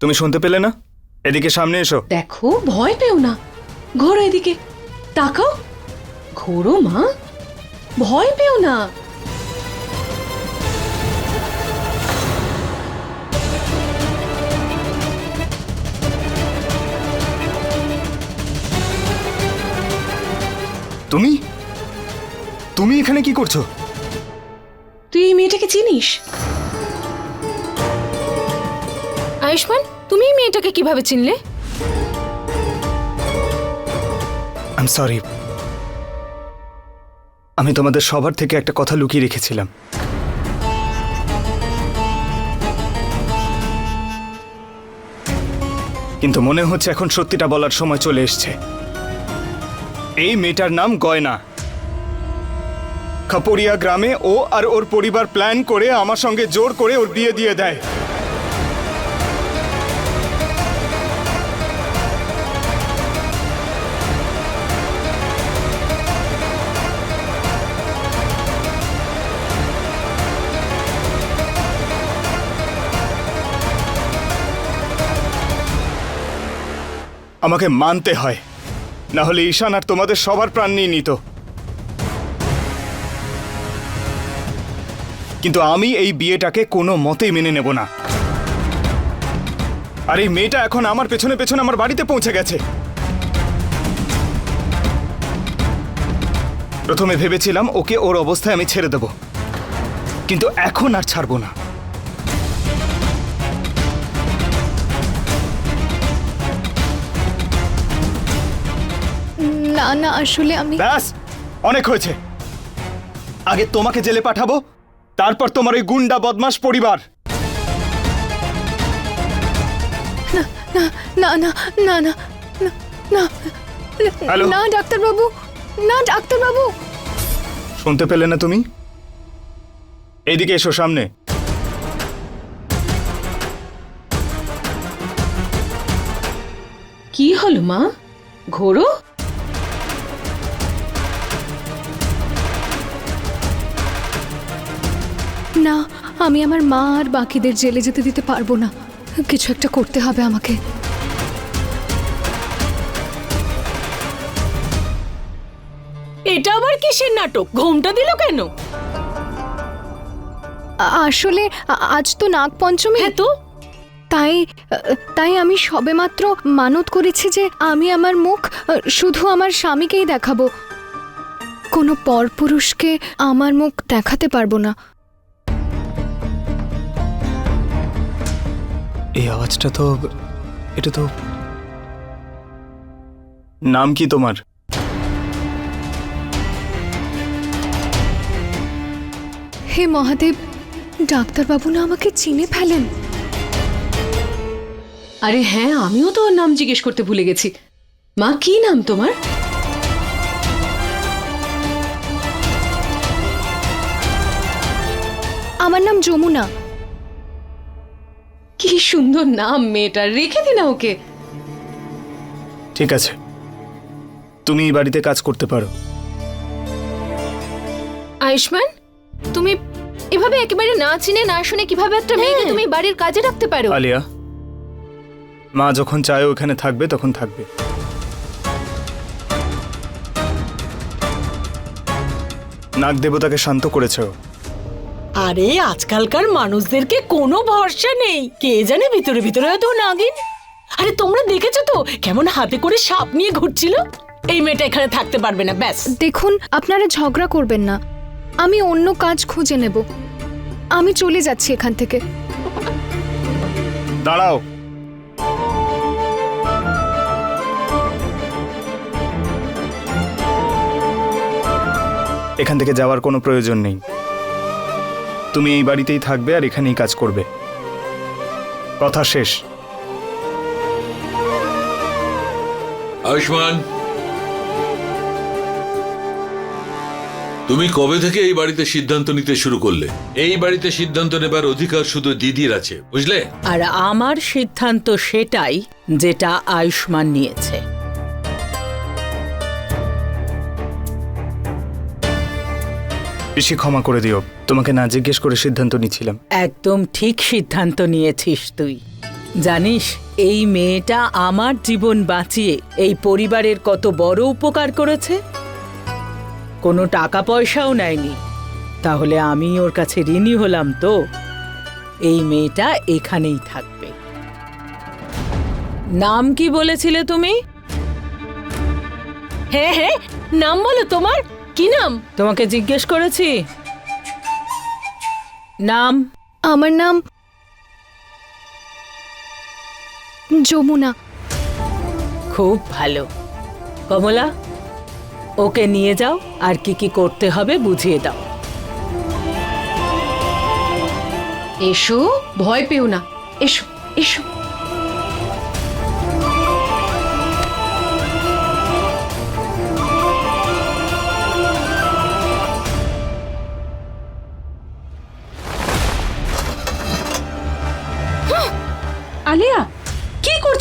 তুমি শুনতে পেলে না? এদিকে সামনে এসো। দেখো ভয় পেও না। ঘোরো এদিকে। তাকাও। ঘোরো মা। ভয় পেও না। তুমি? তুমি এখানে কি করছ? তুই এই মেয়েটাকে চিনিস? আয়ুষ্মান, তুমি মেয়েটাকে কীভাবে চিনলে? সরি আমি তোমাদের সবার থেকে একটা কথা লুকিয়ে রেখেছিলাম। কিন্তু মনে হচ্ছে এখন সত্যিটা বলার সময় চলে এসছে। এই মেয়েটার নাম গয়না। খাপড়িয়া গ্রামে ও আর ওর পরিবার প্ল্যান করে আমার সঙ্গে জোর করে ওর বিয়ে দিয়ে দেয়। আমাকে মানতে হয়। না হলে ঈশান আর তোমাদের সবার প্রাণ নিয়ে নিত। কিন্তু আমি এই বিয়েটাকে কোনো মতেই মেনে নেব না। আর এই মেয়েটা এখন আমার পেছনে পেছনে আমার বাড়িতে পৌঁছে গেছে। প্রথমে ভেবেছিলাম ওকে ওর অবস্থায় আমি ছেড়ে দেব। কিন্তু এখন আর ছাড়বো না। না না আসলে আমি ব্যাস অনেক হয়েছে। আগে তোমাকে জেলে পাঠাবো তারপর তোমার ওই গুন্ডা বদমাস পরিবার। না না না না না না না হ্যালো? না ডাক্তারবাবু না ডাক্তারবাবু। শুনতে পেলে না তুমি? এইদিকে এসো সামনে। কি হলো মা? ঘোরো? না আমি আমার মা আর বাকিদের জেলে যেতে দিতে পারব না। কিছু একটা করতে হবে আমাকে। এটা আবার কিসের নাটক? ঘুমটা দিল কেন? আসলে আজ তো নাগ পঞ্চমী হ্যাঁ তো। তাই তাই আমি সবেমাত্র মানত করেছি যে আমি আমার মুখ শুধু আমার স্বামীকেই দেখাবো। কোনো পরপুরুষকে আমার মুখ দেখাতে পারব না। এই আওয়াজটা তো এটা তো নাম কি তোমার? হে মহাদেব ডাক্তারবাবু না আমাকে চিনে ফেলেন। আরে হ্যাঁ আমিও তো ওর নাম জিজ্ঞেস করতে ভুলে গেছি। মা কি নাম তোমার? আমার নাম যমুনা। কি সুন্দর নাম মেয়েটা রেখে দিনা ওকে। ঠিক আছে। তুমি এই বাড়িতে কাজ করতে পারো। আয়ুষ্মান তুমি এভাবে একেবারে না চিনে না শুনে কীভাবে একটা মেয়েকে তুমি বাড়ির কাজে রাখতে পারো? আলিয়া মা যখন চায় ওখানে থাকবে তখন থাকবে। নাগ দেবতাকে শান্ত করেছে ও। আরে আজকালকার মানুষদেরকে কোনো ভরসা নেই। কে জানে ভিতরে ভিতরে হয়তো নাগিন। আরে তোমরা দেখেছ তো কেমন হাতে করে সাপ নিয়ে ঘুরছিল? এই মেয়েটা এখানে থাকতে পারবে না ব্যাস। দেখুন আপনারা ঝগড়া করবেন না। আমি অন্য কাজ খুঁজে নেব। আমি চলে যাচ্ছি এখান থেকে। দাঁড়াও। এখান থেকে যাওয়ার কোনো প্রয়োজন নেই। তুমি এই বাড়িতেই থাকবে আর এখানেই কাজ করবে। কথা শেষ। আয়ুষ্মান তুমি কবে থেকে এই বাড়িতে সিদ্ধান্ত নিতে শুরু করলে? এই বাড়িতে সিদ্ধান্ত নেবার অধিকার শুধু দিদির আছে বুঝলে? আর আমার সিদ্ধান্ত সেটাই যেটা আয়ুষ্মান নিয়েছে। বেশি ক্ষমা করে দিও। তোমাকে না জিজ্ঞেস করে সিদ্ধান্ত নিচ্ছিলাম। একদম ঠিক সিদ্ধান্ত নিয়েছিস তুই। জানিস এই মেয়েটা আমার জীবন বাঁচিয়ে এই পরিবারের কত বড় উপকার করেছে? কোনো টাকা পয়সাও নেয়নি। তাহলে আমি ওর কাছে ঋণী হলাম তো? এই মেয়েটা এখানেই থাকবে। নাম কি বলেছিলে তুমি? হ্যাঁ হ্যাঁ নাম বলো তোমার। কি নাম? তোমাকে জিজ্ঞেস করেছি। নাম? আমার নাম যমুনা। খুব ভালো। কমলা ওকে নিয়ে যাও আর কি কি করতে হবে বুঝিয়ে দাও। এসো ভয় পেও না। এসো এসো।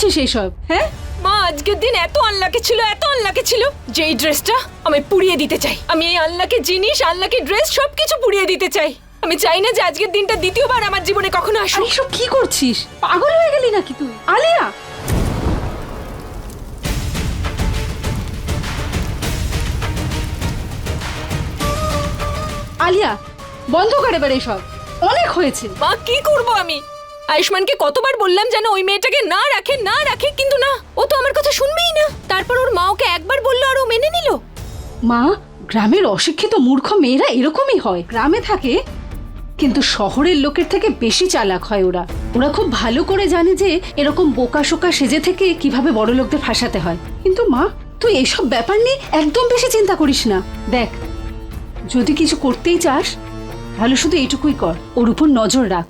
করছিস এসব হ্যাঁ? মা আজকের দিন এত আনলাকে ছিল এত আনলাকে ছিল। যে এই ড্রেসটা আমি পুড়িয়ে দিতে চাই। আমি এই আনলাকে জিনিস আনলাকে ড্রেস সবকিছু পুড়িয়ে দিতে চাই। আমি চাই না যে আজকের দিনটা দ্বিতীয়বার আমার জীবনে কখনো আরে আসুক এসব কি করছিস? পাগল হয়ে গেলি নাকি তুই? আলিয়া! আলিয়া বন্ধ কর এবার এসব। অনেক হয়েছে। মা কি করব আমি? আয়ুষ্মানকে কতবার বললাম যেন ওই মেয়েটাকে না রাখে না রাখে, কিন্তু না, ও তো আমার কথা শুনবেই না। তারপর ওর মা ওকে একবার বলল আর ও মেনে নিল। মা, গ্রামের অশিক্ষিত মূর্খ মেয়েরা এরকমই হয়। গ্রামে থাকে, কিন্তু শহরের লোকের থেকে বেশি চালাক হয় ওরা। ওরা খুব ভালো করে জানে যে এরকম বোকা শোকা সেজে থেকে কীভাবে বড় লোকদের ফাঁসাতে হয়। কিন্তু মা, তুই এসব ব্যাপার নিয়ে একদম বেশি চিন্তা করিস না। দেখ, যদি কিছু করতেই চাস, তাহলে শুধু এইটুকুই কর, ওর উপর নজর রাখ।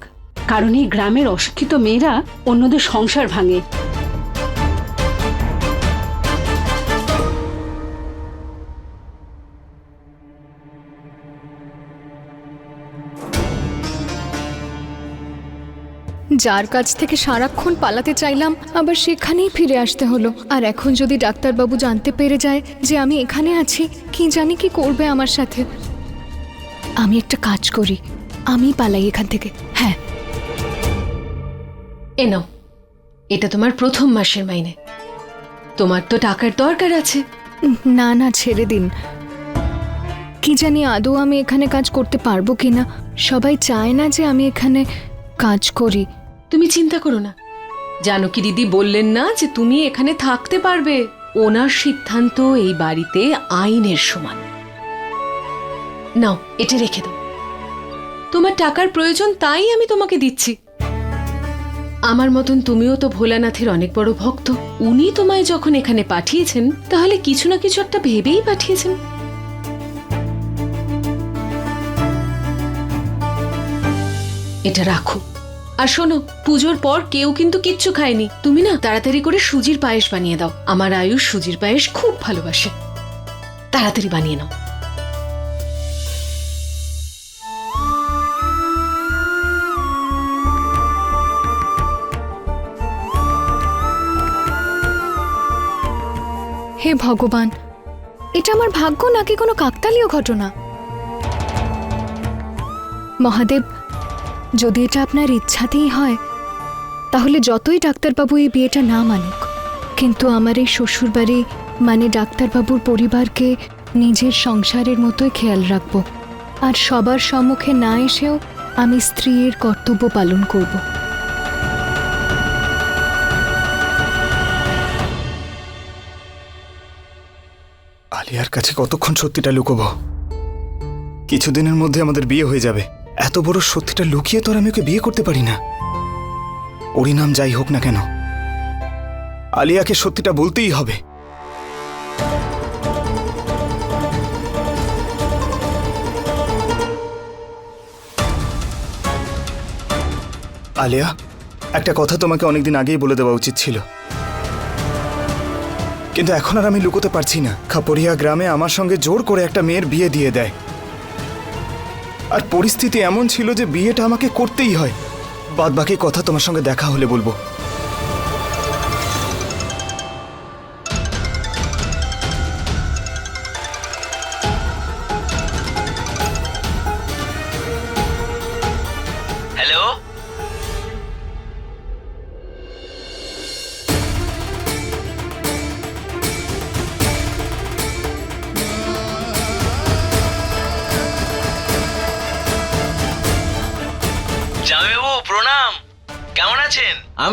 কারণ এই গ্রামের অশিক্ষিত মেয়েরা অন্যদের সংসার ভাঙে। যার কাছ থেকে সারাক্ষণ পালাতে চাইলাম, আবার সেখানেই ফিরে আসতে হলো। আর এখন যদি ডাক্তারবাবু জানতে পেরে যায় যে আমি এখানে আছি, কি জানি কি করবে আমার সাথে। আমি একটা কাজ করি। আমি পালাই এখান থেকে। হ্যাঁ এ নাও এটা তোমার প্রথম মাসের মাইনে। তোমার তো টাকার দরকার আছে। না না ছেড়ে দিন। কি জানি আদৌ আমি এখানে কাজ করতে পারব কিনা। সবাই চায় না যে আমি এখানে কাজ করি। তুমি চিন্তা করো না। জানো কি দিদি বললেন না যে তুমি এখানে থাকতে পারবে। ওনার সিদ্ধান্ত এই বাড়িতে আইনের সমান। নাও এটা রেখে দাও। তোমার টাকার প্রয়োজন তাই আমি তোমাকে দিচ্ছি। আমার মতন তুমিও তো ভোলানাথের অনেক বড় ভক্ত। উনি তোমায় যখন এখানে পাঠিয়েছেন, তাহলে কিছু না কিছু একটা ভেবেই পাঠিয়েছেন। এটা রাখো। আর শোনো, পুজোর পর কেউ কিন্তু কিচ্ছু খায়নি। তুমি না তাড়াতাড়ি করে সুজির পায়েস বানিয়ে দাও। আমার আয়ুষ সুজির পায়েস খুব ভালোবাসে। তাড়াতাড়ি বানিয়ে নাও। হে ভগবান, এটা আমার ভাগ্য নাকি কোনো কাকতালীয় ঘটনা? মহাদেব, যদি এটা আপনার ইচ্ছাতেই হয়, তাহলে যতই ডাক্তারবাবু এই বিয়েটা না মানুক, কিন্তু আমার এই শ্বশুরবাড়ি মানে ডাক্তারবাবুর পরিবারকে নিজের সংসারের মতোই খেয়াল রাখব। আর সবার সম্মুখে না এসেও আমি স্ত্রীর কর্তব্য পালন করব। আলিয়ার কাছে কতক্ষণ সত্যিটা লুকোবো? কিছুদিনের মধ্যে আমাদের বিয়ে হয়ে যাবে। এত বড় সত্যিটা লুকিয়ে তো আর আমি ওকে বিয়ে করতে পারি না। ওরই নাম যাই হোক না কেন। আলিয়াকে সত্যিটা বলতেই হবে। আলিয়া, একটা কথা তোমাকে অনেকদিন আগেই বলে দেওয়া উচিত ছিল। কিন্তু এখন আর আমি লুকোতে পারছি না। খাপড়িয়া গ্রামে আমার সঙ্গে জোর করে একটা মেয়ের বিয়ে দিয়ে দেয়। আর পরিস্থিতি এমন ছিল যে বিয়েটা আমাকে করতেই হয়। বাদ বাকি কথা তোমার সঙ্গে দেখা হলে বলব।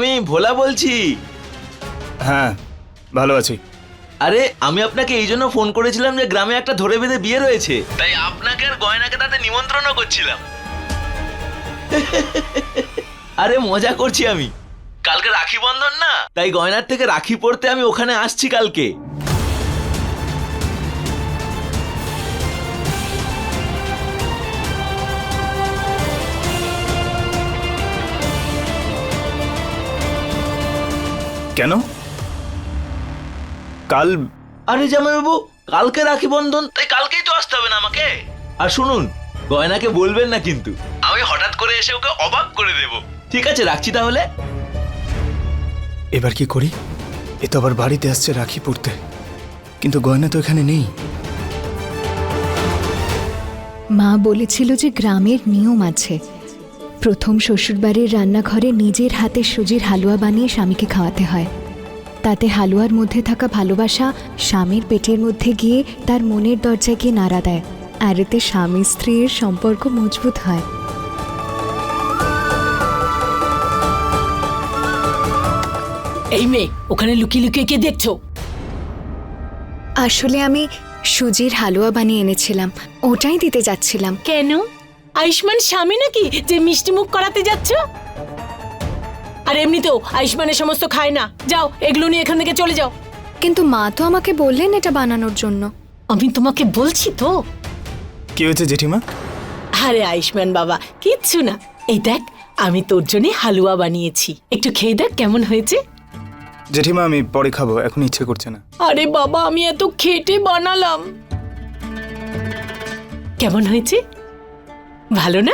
আমি ভোলা বলছি। হ্যাঁ ভালো আছি। আরে আমি আপনাকে এই জন্য ফোন করেছিলাম যে গ্রামে একটা ধরে বেঁধে বিয়ে রয়েছে। তাই আপনাকে আর গয়নাকে তাতে নিমন্ত্রণও করছিলাম। আরে মজা করছি আমি। কালকে রাখি বন্ধন না? তাই গয়নার থেকে রাখি পড়তে আমি ওখানে আসছি কালকে। কেন? কাল আরে জামাইবাবু কালকে রাখি বন্ধন তাই কালকেই তো আসতে হবে না আমাকে। আর শুনুন গয়নাকে বলবেন না কিন্তু। আমি হঠাৎ করে এসে ওকে অবাক করে দেব। ঠিক আছে রাখছি তাহলে। এবার কি করি? এ তো আবার বাড়িতে আসছে রাখি পড়তে কিন্তু গয়না তো এখানে নেই। মা বলেছিল যে গ্রামের নিয়ম আছে। প্রথম শ্বশুরবাড়ির রান্নাঘরে নিজের হাতে সুজির হালুয়া বানিয়ে স্বামীকে খাওয়াতে হয়। তাতে হালুয়ার মধ্যে থাকা ভালোবাসা স্বামীর পেটের মধ্যে গিয়ে তার মনের দরজায় গিয়ে নাড়া দেয় আর এতে স্বামী স্ত্রীর সম্পর্ক মজবুত হয়। এই মেয়ে ওখানে লুকিয়ে লুকিয়ে কে দেখছ? আসলে আমি সুজির হালুয়া বানিয়ে এনেছিলাম ওটাই দিতে যাচ্ছিলাম। কেন? আয়ুষ্মান স্বামী নাকি যে মিষ্টি মুখ করাতে যাচ্ছ? আর এমনিতেও আয়ুষ্মানের সমস্ত খায় না। যাও এগুলো নিয়ে এখান থেকে চলে যাও। কিন্তু মা তো আমাকে বললেন এটা বানানোর জন্য। আমি তোমাকে বলছি তো। কি হয়েছে জেঠিমা? আরে আয়ুষ্মান বাবা কিচ্ছু না। এই দেখ আমি তোর জন্য হালুয়া বানিয়েছি। একটু খেয়ে দেখ কেমন হয়েছে। জেঠিমা আমি পরে খাব এখন ইচ্ছে করছে না। আরে বাবা আমি এত খেটে বানালাম। কেমন হয়েছে? ভালো না?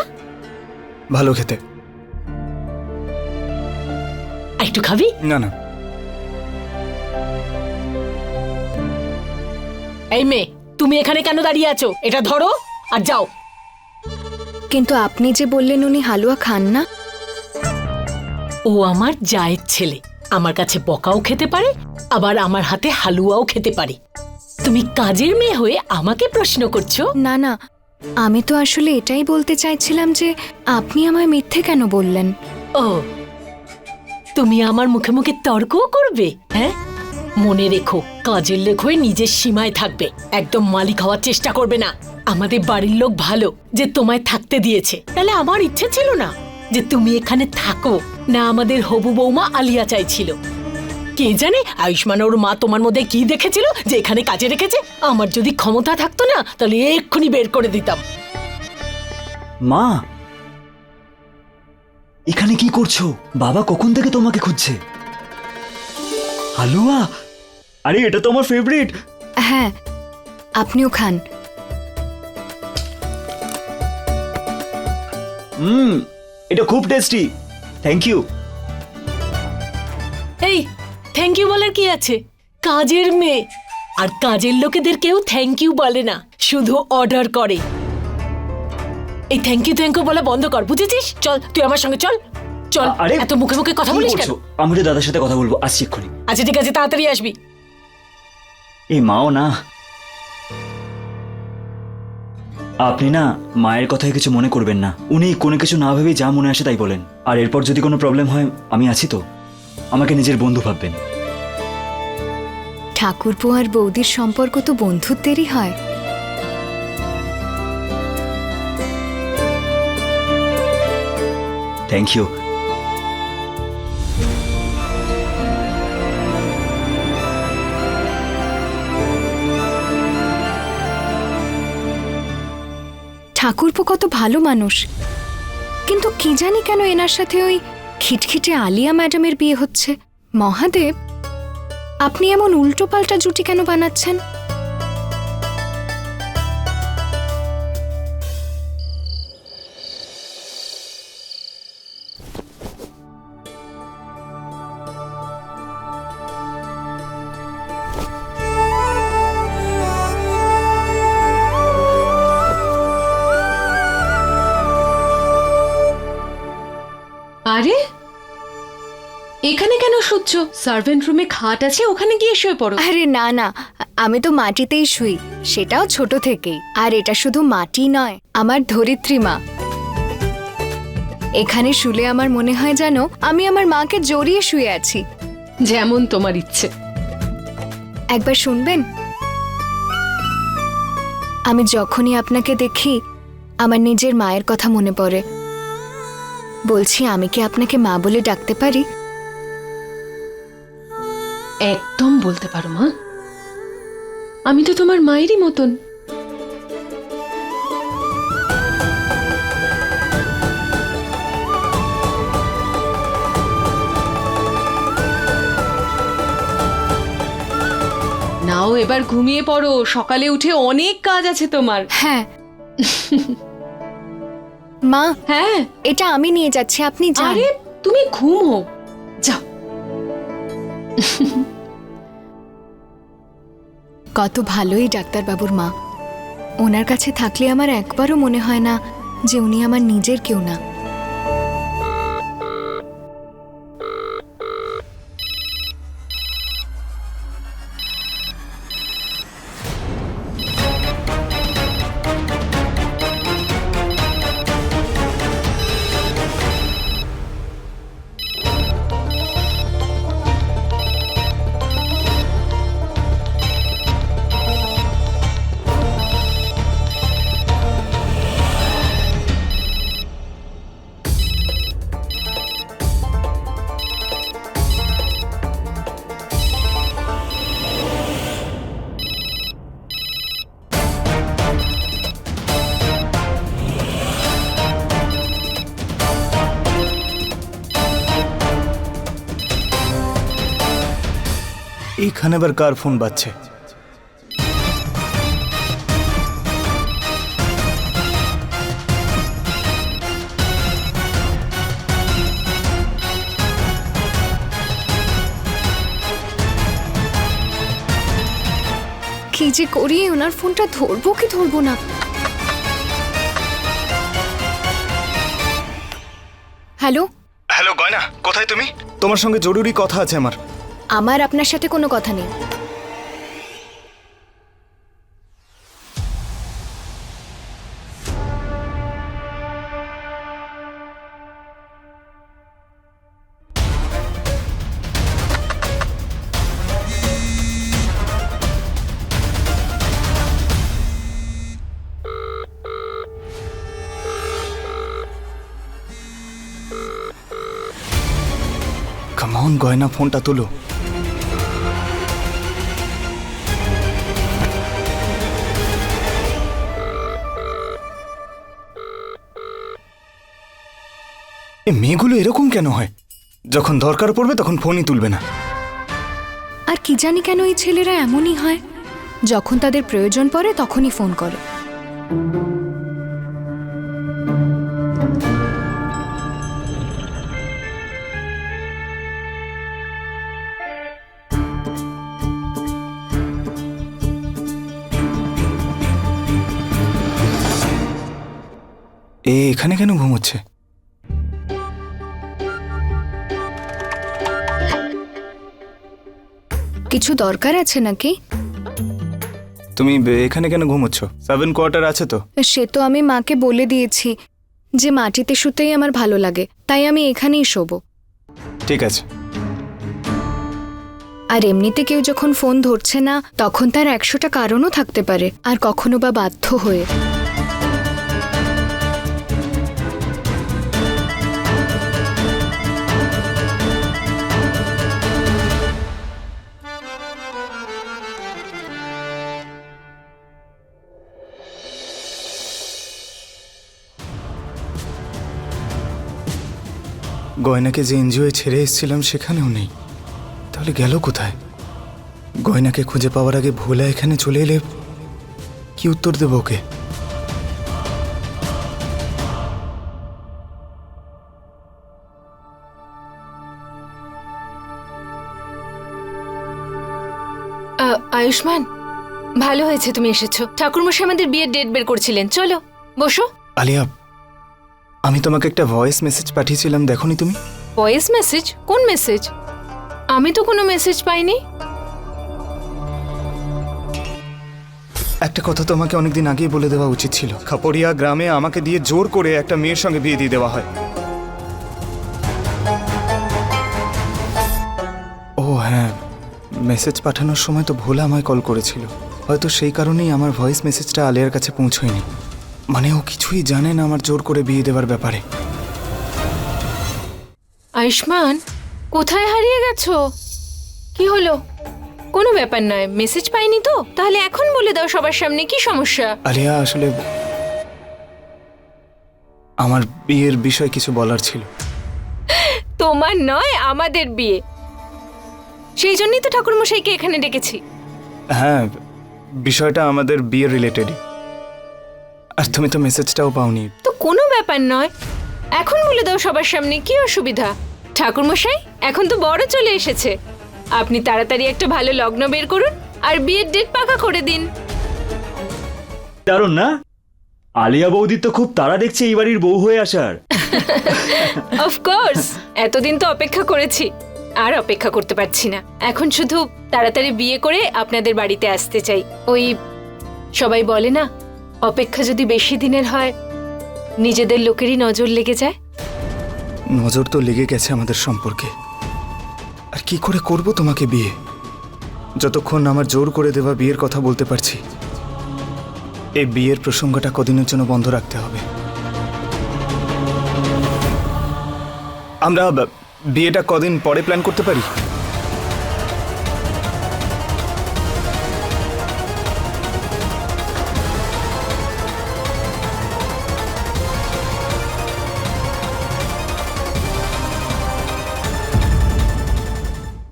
ভালো খেতে। আর একটু খাবি? না না। এই মেয়ে তুমি এখানে কেন দাঁড়িয়ে আছো? এটা ধরো আর যাও। কিন্তু আপনি যে বললেন উনি হালুয়া খান না। ও আমার জায়ের ছেলে। আমার কাছে বকাও খেতে পারে আবার আমার হাতে হালুয়াও খেতে পারে। তুমি কাজের মেয়ে হয়ে আমাকে প্রশ্ন করছ? না না আমি তো আসলে এটাই বলতে চাইছিলাম যে আপনি আমায় মিথ্যে কেন বললেন? ও, তুমি আমার মুখে মুখে তর্কও করবে হ্যাঁ? মনে রেখো, কাজের লেখ হয়ে নিজের সীমায় থাকবে। একদম মালিক হওয়ার চেষ্টা করবে না। আমাদের বাড়ির লোক ভালো, যে তোমায় থাকতে দিয়েছে। তাহলে আমার ইচ্ছে ছিল না যে তুমি এখানে থাকো। না আমাদের হবু বৌমা আলিয়া চাইছিল। কে জানে আয়ুষ্মান ওর মা তোমার মধ্যে কি দেখেছিল যে এখানে কাজে রেখেছে? আমার যদি ক্ষমতা থাকতো না তাহলে এক্ষুনি বের করে দিতাম। মা! এখানে কি করছ? বাবা কখন থেকে তোমাকে খুঁজছে? হালুয়া! আরে এটা তো আমার ফেভারিট হ্যাঁ আপনিও খান। হুম এটা খুব tasty thank you thank you বলার কি আছে? কাজের মেয়ে। আর কাজের লোকেদের কেউ থ্যাংক ইউ বলে না শুধু অর্ডার করে। এই থ্যাংক ইউ থ্যাংক ইউ বলা বন্ধ কর বুঝেছিস? চল তুই আমার সঙ্গে চল। চল আরে এত মুখে মুখে কথা বলিস কেন? আমি তো দাদার সাথে কথা বলব আসছি এক্ষুনি। আচ্ছা ঠিক আছে তাড়াতাড়ি আসবি। এই মাও না। আপনি না মায়ের কথায় কিছু মনে করবেন না। উনি কোনো কিছু না ভেবেই যা মনে আসে তাই বলেন। আর এরপর যদি কোনো প্রবলেম হয় আমি আছি তো। আমাকে নিজের বন্ধু ভাববেন। ঠাকুরপো আর বৌদির সম্পর্ক তো বন্ধুত্বেরই হয়। থ্যাংক ইউ ঠাকুরপো কত ভালো মানুষ। কিন্তু কি জানি কেন এনার সাথে ওই খিটখিটে আলিয়া ম্যাডামের বিয়ে হচ্ছে। মহাদেব আপনি এমন উল্টো পাল্টা জুটি কেন বানাচ্ছেন? শুচ্ছ সার্ভেন্ট রুমে খাট আছে ওখানে গিয়ে শুয়ে পড়ো। আরে না না আমি তো মাটিতেই শুই সেটাও ছোট থেকেই। আর এটা শুধু মাটি নয় আমার ধরিত্রী মা। এখানে শুলে আমার মনে হয় যেন আমি আমার মাকে জড়িয়ে শুয়ে আছি। যেমন তোমার ইচ্ছে। একবার শুনবেন? আমি যখনই আপনাকে দেখি আমার নিজের মায়ের কথা মনে পড়ে। বলছি আমি কি আপনাকে মা বলে ডাকতে পারি? একদম বলতে পারো মা। আমি তো তোমার মায়েরই মতন। নাও এবার ঘুমিয়ে পড়ো। সকালে উঠে অনেক কাজ আছে তোমার। হ্যাঁ। মা হ্যাঁ। এটা আমি নিয়ে যাচ্ছি আপনি যান। আরে তুমি ঘুমো। যাও। কত ভালোই ডাক্তারবাবুর মা। ওনার কাছে থাকলে আমার একবারও মনে হয় না যে উনি আমার নিজের কেউ না। এইখানে আবার কার ফোন বাজছে? কি যে করি ওনার ফোনটা ধরবো কি ধরবো না? হ্যালো? হ্যালো গয়না কোথায় তুমি? তোমার সঙ্গে জরুরি কথা আছে আমার। আমার আপনার সাথে কোনো কথা নেই। গয়না ফোনটা তোলো। এ মেয়েগুলো এরকম কেন হয়? যখন দরকার পড়বে তখন ফোনই তুলবে না। আর কি জানি কেন এই ছেলেরা এমনই হয়? যখন তাদের প্রয়োজন পড়ে তখনই ফোন করে। এ এখানে কেন ঘুমোচ্ছে? কিছু দরকার আছে নাকি? তুমি এখানে কেন ঘুমোচ্ছ? সেভেন কোয়ার্টার আছে তো। সে তো আমি মাকে বলে দিয়েছি যে মাটিতে শুতেই আমার ভালো লাগে তাই আমি এখানেই শোবো। ঠিক আছে। আর এমনিতে কেউ যখন ফোন ধরছে না তখন তার একশোটা কারণও থাকতে পারে আর কখনো বা বাধ্য হয়ে। গয়নাকে যে এনজিওয়ে ছেড়ে এসেছিলাম সেখানেও নেই। তাহলে গেল কোথায়? গয়নাকে খুঁজে পাওয়ার আগে ভোলা এখানে চলে এলে কি উত্তর দেবো ওকে? আয়ুষ্মান ভালো হয়েছে তুমি এসেছ। ঠাকুরমশাই আমাদের বিয়ের ডেট বের করছিলেন। চলো বসো। আলিয়া আমি তোমাকে একটা ভয়েস মেসেজ পাঠিয়েছিলাম দেখনি তুমি? ভয়েস মেসেজ কোন মেসেজ আমি তো কোনো মেসেজ পাইনি। একটা কথা তোমাকে অনেকদিন আগেই বলে দেওয়া উচিত ছিল। খাপড়িয়া গ্রামে আমাকে দিয়ে জোর করে একটা মেয়ের সঙ্গে বিয়ে দিয়ে দেওয়া হয়। ও হ্যাঁ মেসেজ পাঠানোর সময় তো ভোলা আমায় কল করেছিল। হয়তো সেই কারণেই আমার ভয়েস মেসেজটা আলিয়ার কাছে পৌঁছয়নি। মানে ও কিছুই জানে না আমার জোর করে বিয়ে দেওয়ার ব্যাপারে। আয়ুষ্মান কোথায় হারিয়ে গেছো? কি হলো? কোনো ব্যাপার নয় মেসেজ পাইনি তো? তাহলে এখন বলে দাও সবার সামনে কি সমস্যা? আলিয়া আসলে আমার বিয়ের বিষয় কিছু বলার ছিল। তোমার নয় আমাদের বিয়ে। সেই জন্যই তো ঠাকুরমশাইকে এখানে ডেকেছি। হ্যাঁ বিষয়টা আমাদের বিয়ে রিলেটেডই আর তুমি তো মেসেজটাও পাওনি। তো কোনো ব্যাপার নয়। এখন বলে দাও সবার সামনে কি অসুবিধা। ঠাকুরমশাই এখন তো বড় চলে এসেছে। আপনি তাড়াতাড়ি একটা ভালো লগ্ন বের করুন আর বিয়ের ডেট পাকা করে দিন। দারুণ না? আলিয়া বৌদির তো খুব তারা দেখছে এই বাড়ির বউ হয়ে আসার। অফকোর্স এতদিন তো অপেক্ষা করেছি। আর অপেক্ষা করতে পারছি না। এখন শুধু তাড়াতাড়ি বিয়ে করে আপনাদের বাড়িতে আসতে চাই। ওই সবাই বলে না অপেক্ষা যদি বেশি দিনের হয়, নিজেদের লোকেরই নজর লেগে যায়? নজর তো লেগে গেছে আমাদের সম্পর্কে। আর কি করে করব তোমাকে বিয়ে? যতক্ষণ আমার জোর করে দেওয়া বিয়ের কথা বলতে পারছি, এই বিয়ের প্রসঙ্গটা কদিনের জন্য বন্ধ রাখতে হবে। আমরা বিয়েটা কদিন পরে প্ল্যান করতে পারি?